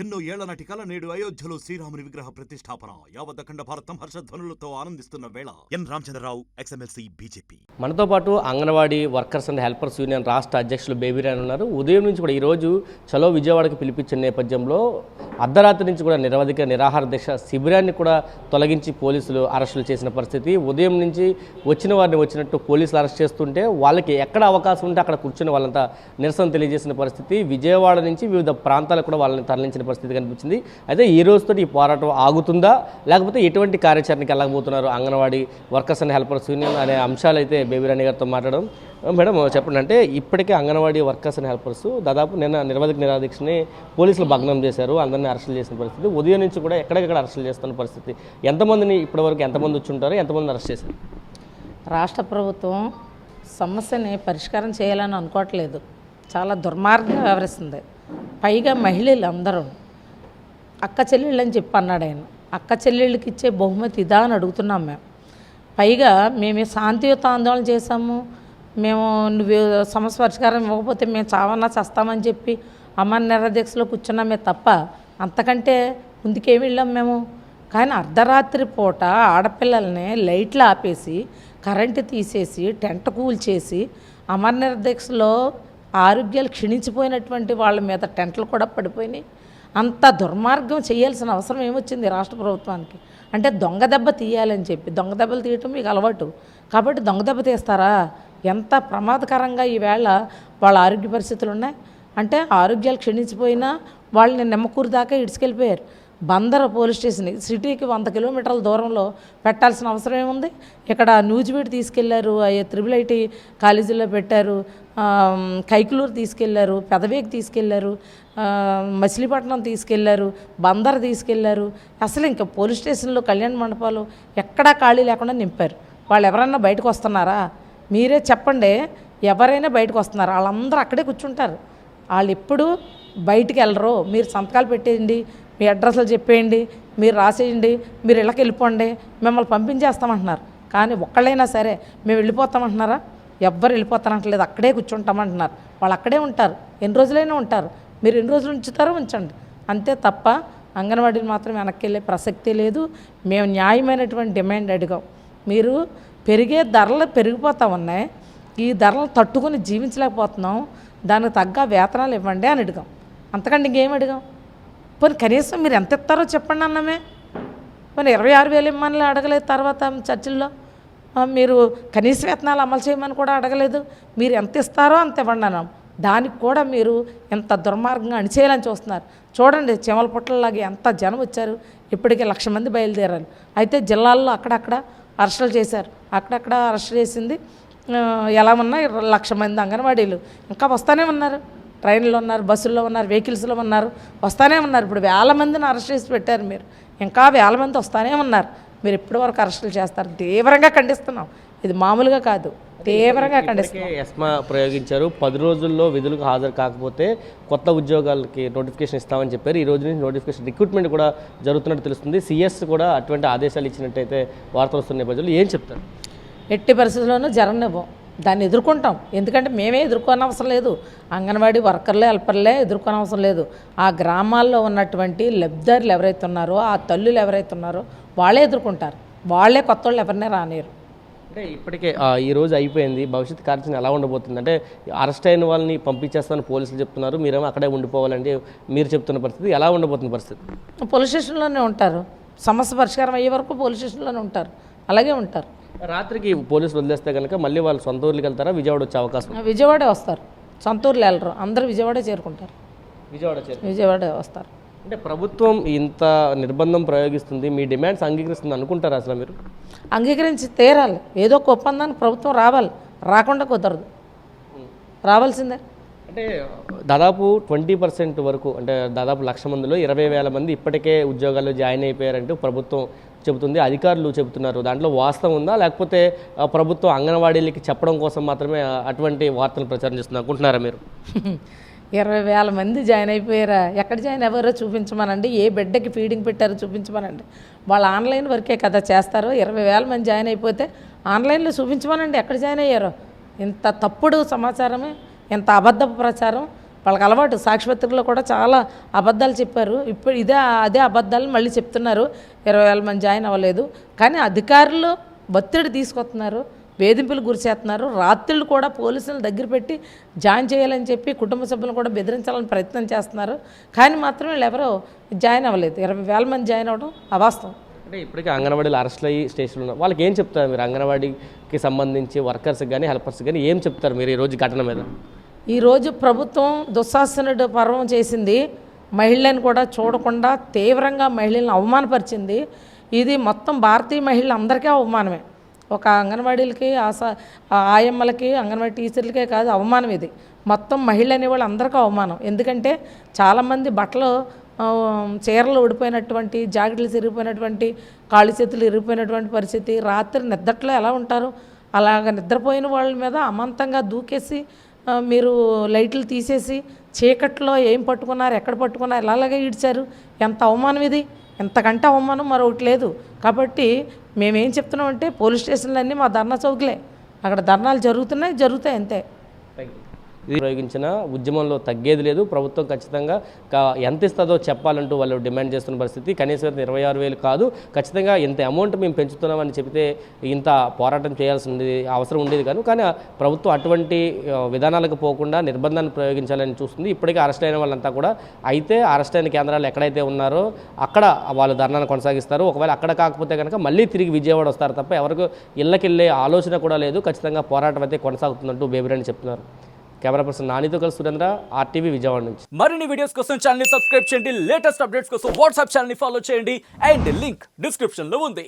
ఎన్నో ఏళ్ళ నాటి కల నేడు అయోధ్యలో శ్రీరాముని విగ్రహ ప్రతిష్టాపన. యావద్దఖండ భారతం హర్షధ్వనులతో ఆనందిస్తున్న వేళ ఎన్. రామచంద్రరావు ఎక్స్ఎమ్ఎల్సీ బీజేపీ. మనతో పాటు Anganwadi workers and helpers union రాష్ట్ర అధ్యక్షులు బేబీరాన్ ఉన్నారు. ఉదయం నుంచి కూడా ఈరోజు చలో విజయవాడకి పిలిపించిన నేపథ్యంలో అర్ధరాత్రి నుంచి కూడా నిరవధిక నిరాహార దీక్ష శిబిరాన్ని కూడా తొలగించి పోలీసులు అరెస్టులు చేసిన పరిస్థితి. ఉదయం నుంచి వచ్చిన వారిని వచ్చినట్టు పోలీసులు అరెస్ట్ చేస్తుంటే వాళ్ళకి ఎక్కడ అవకాశం ఉంటే అక్కడ కూర్చుని వాళ్ళంతా నిరసన తెలియజేసిన పరిస్థితి. విజయవాడ నుంచి వివిధ ప్రాంతాలకు కూడా వాళ్ళని తరలించిన పరిస్థితి కనిపించింది. అయితే ఈ రోజుతో ఈ పోరాటం ఆగుతుందా? లేకపోతే ఎటువంటి కార్యాచరణకి వెళ్ళకపోతున్నారు Anganwadi workers and helpers union అనే అంశాలు అయితే బేబీరాణి గారితో మాట్లాడడం. మేడం చెప్పండి అంటే ఇప్పటికే అంగన్వాడీ వర్కర్స్ అండ్ హెల్పర్స్ దాదాపు నిన్న నిర్వాధిక నిరాధీక్షని పోలీసులు భగ్నం చేశారు. అందరినీ అరెస్టులు చేసిన పరిస్థితి. ఉదయం నుంచి కూడా ఎక్కడెక్కడ అరెస్టులు చేస్తున్న పరిస్థితి? ఎంతమందిని ఇప్పటివరకు ఎంతమంది వచ్చి ఉంటారు ఎంతమంది అరెస్ట్ చేశారు? రాష్ట్ర ప్రభుత్వం సమస్యని పరిష్కారం చేయాలని అనుకోవట్లేదు. చాలా దుర్మార్గంగా వ్యవహరిస్తుంది. పైగా మహిళలు అందరూ అక్క చెల్లెళ్ళు అని చెప్పి అన్నాడు ఆయన. అక్క చెల్లెళ్ళకి ఇచ్చే బహుమతి ఇదా అని అడుగుతున్నాం మేము. పైగా మేము శాంతియుత ఆందోళన చేశాము? మేము నువ్వు సమస్య పరిష్కారం ఇవ్వకపోతే మేము చావన్నా చేస్తామని చెప్పి అమ్మ నిరదీక్షలో కూర్చున్నామే తప్ప అంతకంటే ముందుకేమి వెళ్ళాం మేము? కానీ అర్ధరాత్రి పూట ఆడపిల్లల్ని లైట్లు ఆపేసి కరెంటు తీసేసి టెంట్ కూల్చేసి అమర నిరదీక్షలో ఆరోగ్యాలు క్షీణించిపోయినటువంటి వాళ్ళ మీద టెంట్లు కూడా పడిపోయినాయి. అంత దుర్మార్గం చేయాల్సిన అవసరం ఏమొచ్చింది రాష్ట్ర ప్రభుత్వానికి? అంటే దొంగ దెబ్బ తీయాలని చెప్పి దొంగ దెబ్బలు తీయటం మీకు అలవాటు. కాబట్టి దొంగ దెబ్బ తీస్తారా? ఎంత ప్రమాదకరంగా ఈవేళ వాళ్ళ ఆరోగ్య పరిస్థితులు ఉన్నాయి? అంటే ఆరోగ్యాలు క్షీణించిపోయినా వాళ్ళని నిమ్మకూరు దాకా ఇడ్చుకెళ్ళిపోయారు. బందర పోలీస్ స్టేషన్ సిటీకి వంద కిలోమీటర్ల దూరంలో పెట్టాల్సిన అవసరం ఏముంది? ఇక్కడ న్యూజివీడ్ తీసుకెళ్ళారు అయ్యే త్రిబుల్ ఐటీ కాలేజీలో పెట్టారు కైకులూరు తీసుకెళ్ళారు పెదవేకి తీసుకెళ్ళారు మచిలీపట్నం తీసుకెళ్ళారు బందర్ తీసుకెళ్ళారు. అసలు ఇంకా పోలీస్ స్టేషన్లో కళ్యాణ మండపాలు ఎక్కడా ఖాళీ లేకుండా నింపారు. వాళ్ళు ఎవరన్నా బయటకు వస్తున్నారా? మీరే చెప్పండి ఎవరైనా బయటకు వస్తున్నారు. వాళ్ళందరూ అక్కడే కూర్చుంటారు. వాళ్ళు ఎప్పుడు బయటికి వెళ్ళరు. మీరు సంతకాలు పెట్టేయండి మీ అడ్రస్లు చెప్పేయండి మీరు రాసేయండి మీరు ఇళ్ళకి వెళ్ళిపోండి మిమ్మల్ని పంపించేస్తామంటున్నారు. కానీ ఒక్కళ్ళైనా సరే మేము వెళ్ళిపోతామంటున్నారా? ఎవ్వరు వెళ్ళిపోతానంటలేదు అక్కడే కూర్చుంటామంటున్నారు. వాళ్ళు అక్కడే ఉంటారు ఎన్ని రోజులైనా ఉంటారు. మీరు ఎన్ని రోజులు ఉంచుతారో ఉంచండి. అంతే తప్ప అంగన్వాడీని మాత్రం వెనక్కి వెళ్ళే ప్రసక్తే లేదు. మేము న్యాయమైనటువంటి డిమాండ్ అడిగాం. మీరు పెరిగే ధరలు పెరిగిపోతా ఉన్నాయి. ఈ ధరలు తట్టుకొని జీవించలేకపోతున్నాం. దానికి తగ్గ వేతనాలు ఇవ్వండి అని అడిగాం. అంతకంటే ఇంకేం అడిగాం? పోనీ కనీసం మీరు ఎంత ఇస్తారో చెప్పండి అన్నమే. పోనీ ఇరవై ఆరు వేలు ఇమ్మని అడగలేదు తర్వాత చర్చిల్లో. మీరు కనీస వేతనాలు అమలు చేయమని కూడా అడగలేదు. మీరు ఎంత ఇస్తారో అంత ఇవ్వండి దానికి కూడా మీరు ఎంత దుర్మార్గంగా అణిచేయాలని చూస్తున్నారు. చూడండి చెమల పుట్టలలాగా ఎంత జనం వచ్చారు. ఇప్పటికే లక్ష మంది బయలుదేరారు. అయితే జిల్లాల్లో అక్కడక్కడ అరెస్టులు చేశారు. అక్కడక్కడ అరెస్ట్ చేసింది ఎలా ఉన్నా లక్ష మంది అంగన్వాడీలు. ఇంకా వస్తూనే ఉన్నారు. ట్రైన్లో ఉన్నారు బస్సుల్లో ఉన్నారు వెహికల్స్లో ఉన్నారు. వస్తూనే ఉన్నారు. ఇప్పుడు వేల మందిని అరెస్ట్ చేసి పెట్టారు మీరు. ఇంకా వేల మంది వస్తూనే ఉన్నారు. మీరు ఇప్పటి వరకు అరెస్టులు చేస్తారు? తీవ్రంగా ఖండిస్తున్నాం. ఇది మామూలుగా కాదు. తీవ్రంగా ఖండిస్తున్నాం. ఎస్మా ప్రయోగించారు. పది రోజుల్లో విధులకు హాజరు కాకపోతే కొత్త ఉద్యోగాలకి నోటిఫికేషన్ ఇస్తామని చెప్పారు. ఈ రోజు నుంచి నోటిఫికేషన్ రిక్రూట్మెంట్ కూడా జరుగుతున్నట్టు తెలుస్తుంది. సిఎస్ కూడా అటువంటి ఆదేశాలు ఇచ్చినట్టయితే వార్తలు వస్తున్న నేపథ్యంలో ఏం చెప్తారు? ఎట్టి పరిస్థితుల్లోనూ జరగనివ్వం. దాన్ని ఎదుర్కొంటాం. ఎందుకంటే మేమే ఎదుర్కోని అవసరం లేదు. అంగన్వాడీ వర్కర్లే హెల్పర్లే ఎదుర్కోని అవసరం లేదు. ఆ గ్రామాల్లో ఉన్నటువంటి లబ్ధిదారులు ఎవరైతే ఉన్నారో ఆ తల్లులు ఎవరైతే ఉన్నారో వాళ్ళే ఎదుర్కొంటారు. వాళ్ళే కొత్త వాళ్ళు ఎవరినే రానియరు. అంటే ఇప్పటికే ఈ రోజు అయిపోయింది. భవిష్యత్ కార్యాచరణ ఎలా ఉండబోతుంది? అంటే అరెస్ట్ అయిన వాళ్ళని పంపించేస్తామని పోలీసులు చెప్తున్నారు. మీరేమో అక్కడే ఉండిపోవాలంటే మీరు చెప్తున్న పరిస్థితి ఎలా ఉండబోతుంది పరిస్థితి? పోలీస్ స్టేషన్లోనే ఉంటారు. సమస్య పరిష్కారం అయ్యే వరకు పోలీస్ స్టేషన్లోనే ఉంటారు. అలాగే ఉంటారు. రాత్రికి పోలీసులు వదిలేస్తే కనుక మళ్ళీ వాళ్ళు సొంత ఊర్లకి వెళ్తారా? విజయవాడ వచ్చే అవకాశం? విజయవాడే వస్తారు. సొంతూరులో వెళ్ళరు. అందరూ విజయవాడే చేరుకుంటారు. విజయవాడ విజయవాడే వస్తారు. అంటే ప్రభుత్వం ఇంత నిర్బంధం ప్రయోగిస్తుంది మీ డిమాండ్స్ అంగీకరిస్తుంది అనుకుంటారా అసలు మీరు? అంగీకరించి తీరాలి. ఏదో ఒక ఒప్పందానికి ప్రభుత్వం రావాలి. రాకుండా కుదరదు. రావాల్సిందే. అంటే దాదాపు ట్వంటీ పర్సెంట్ వరకు అంటే దాదాపు లక్ష మందిలో ఇరవై వేల మంది ఇప్పటికే ఉద్యోగాల్లో జాయిన్ అయిపోయారంటూ ప్రభుత్వం చెబుతుంది అధికారులు చెబుతున్నారు. దాంట్లో వాస్తవం ఉందా? లేకపోతే ప్రభుత్వం అంగన్వాడీలకి చెప్పడం కోసం మాత్రమే అటువంటి వార్తలు ప్రచారం చేస్తుంది అనుకుంటున్నారా మీరు? ఇరవై వేల మంది జాయిన్ అయిపోయారా? ఎక్కడ జాయిన్ అవ్వారో చూపించమనండి. ఏ బిడ్డకి ఫీడింగ్ పెట్టారో చూపించమనండి. వాళ్ళు ఆన్లైన్ వరకే కదా చేస్తారు ఇరవై వేల మంది జాయిన్ అయిపోతే ఆన్లైన్లో చూపించమనండి ఎక్కడ జాయిన్ అయ్యారో. ఇంత తప్పుడు సమాచారమే ఇంత అబద్ధ ప్రచారం? వాళ్ళకి అలవాటు. సాక్షిపత్రికలో కూడా చాలా అబద్ధాలు చెప్పారు. ఇప్పుడు ఇదే అదే అబద్ధాలు మళ్ళీ చెప్తున్నారు. ఇరవై వేల మంది జాయిన్ అవ్వలేదు. కానీ అధికారులు ఒత్తిడి తీసుకొస్తున్నారు. వేధింపులు గురిచేస్తున్నారు రాత్రులు కూడా పోలీసులను దగ్గర పెట్టి జాయిన్ చేయాలని చెప్పి కుటుంబ సభ్యులను కూడా బెదిరించాలని ప్రయత్నం చేస్తున్నారు. కానీ మాత్రం వీళ్ళు ఎవరో జాయిన్ అవ్వలేదు. ఇరవై వేల మంది జాయిన్ అవ్వడం అవాస్తవం. అంటే ఇప్పటికీ అంగన్వాడీలు అరెస్ట్ అయ్యి స్టేషన్లో ఉన్నారు వాళ్ళకి ఏం చెప్తారు మీరు? అంగన్వాడీకి సంబంధించి వర్కర్స్కి కానీ హెల్పర్స్కి కానీ ఏం చెప్తారు మీరు ఈ రోజు ఘటన మీద? ఈరోజు ప్రభుత్వం దుస్సాసనుడు పర్వం చేసింది. మహిళలను కూడా చూడకుండా తీవ్రంగా మహిళలను అవమానపరిచింది. ఇది మొత్తం భారతీయ మహిళలందరికీ అవమానమే. ఒక అంగన్వాడీలకి ఆశా ఆయమ్మలకి అంగన్వాడీ టీచర్లకే కాదు అవమానం ఇది. మొత్తం మహిళ అనేవాళ్ళు అందరికీ అవమానం. ఎందుకంటే చాలామంది బట్టలు చీరలు ఊడిపోయినటువంటి జాకెట్లు చిరిగిపోయినటువంటి కాళ్ళు చేతులు ఇరిగిపోయినటువంటి పరిస్థితి రాత్రి నిద్రట్లో ఎలా ఉంటారు? అలాగ నిద్రపోయిన వాళ్ళ మీద అమాంతంగా దూకేసి మీరు లైట్లు తీసేసి చీకట్లో ఏం పట్టుకున్నారు ఎక్కడ పట్టుకున్నారు ఇలాగే ఈడ్చారు ఎంత అవమానం ఇది? ఎంతకంటే అవమానం మరొకటి లేదు. కాబట్టి మేమేం చెప్తున్నామంటే పోలీస్ స్టేషన్లన్నీ మా ధర్నా చౌకులే. అక్కడ ధర్నాలు జరుగుతున్నాయి జరుగుతాయి అంతే. ఇది ప్రయోగించిన ఉద్యమంలో తగ్గేది లేదు. ప్రభుత్వం ఖచ్చితంగా ఎంత ఇస్తుందో చెప్పాలంటూ వాళ్ళు డిమాండ్ చేస్తున్న పరిస్థితి కనీసం ఇరవై ఆరు వేలు కాదు. ఖచ్చితంగా ఇంత అమౌంట్ మేము పెంచుతున్నామని చెబితే ఇంత పోరాటం చేయాల్సి ఉండేది అవసరం ఉండేది కాదు. కానీ ప్రభుత్వం అటువంటి విధానాలకు పోకుండా నిర్బంధాన్ని ప్రయోగించాలని చూస్తుంది. ఇప్పటికే అరెస్ట్ అయిన వాళ్ళంతా కూడా అయితే అరెస్ట్ అయిన కేంద్రాలు ఎక్కడైతే ఉన్నారో అక్కడ వాళ్ళు ధర్నాను కొనసాగిస్తారు. ఒకవేళ అక్కడ కాకపోతే కనుక మళ్ళీ తిరిగి విజయవాడ వస్తారు తప్ప ఎవరికి ఇళ్ళకెళ్ళే ఆలోచన కూడా లేదు. ఖచ్చితంగా పోరాటం అయితే కొనసాగుతుందంటూ బేబిరాని చెప్తున్నారు. కెమెరా పర్సన్ నానితో కలిసి సురేంద్ర ఆర్టీవీ విజయవాడ నుంచి. మరిన్ని వీడియోస్ కోసం ఛానల్ని సబ్స్క్రైబ్ చేయండి. లేటెస్ట్ అప్డేట్స్ కోసం వాట్సాప్ ఛానల్ని ఫాలో చేయండి. అండ్ లింక్ డిస్క్రిప్షన్లో ఉంది.